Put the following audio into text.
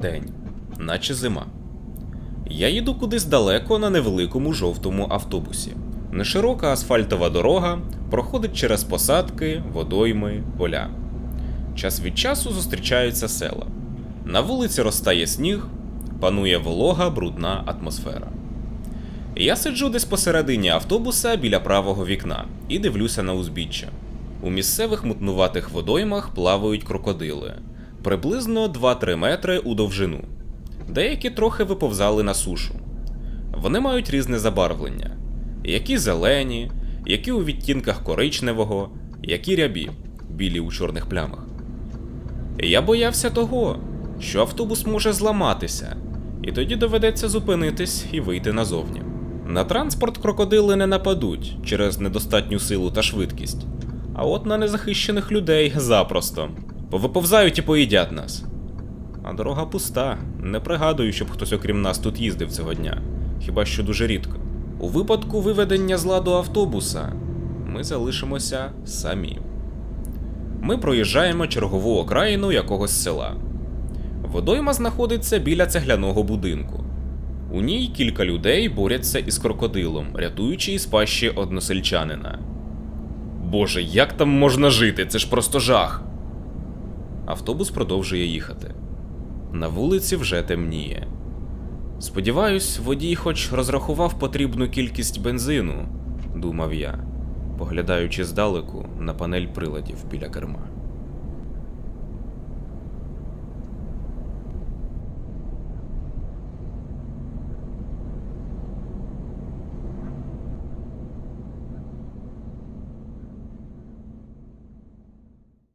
День, наче зима. Я їду кудись далеко на невеликому жовтому автобусі. Неширока асфальтова дорога проходить через посадки, водойми, поля. Час від часу зустрічаються села. На вулиці розтає сніг, панує волога, брудна атмосфера. Я сиджу десь посередині автобуса біля правого вікна і дивлюся на узбіччя. У місцевих мутнуватих водоймах плавають крокодили приблизно 2-3 метри у довжину. Деякі трохи виповзали на сушу. Вони мають різне забарвлення: які зелені, які у відтінках коричневого, які рябі, білі у чорних плямах. Я боявся того, що автобус може зламатися, і тоді доведеться зупинитись і вийти назовні. На транспорт крокодили не нападуть через недостатню силу та швидкість, а от на незахищених людей запросто. Повиповзають і поїдять нас. А дорога пуста. Не пригадую, щоб хтось окрім нас тут їздив цього дня, хіба що дуже рідко. У випадку виведення з ладу автобуса ми залишимося самі. Ми проїжджаємо чергову окраїну якогось села. Водойма знаходиться біля цегляного будинку. У ній кілька людей борються із крокодилом, рятуючи із пащі односельчанина. Боже, як там можна жити? Це ж просто жах. Автобус продовжує їхати. На вулиці вже темніє. Сподіваюсь, водій хоч розрахував потрібну кількість бензину, думав я, поглядаючи здалеку на панель приладів біля керма.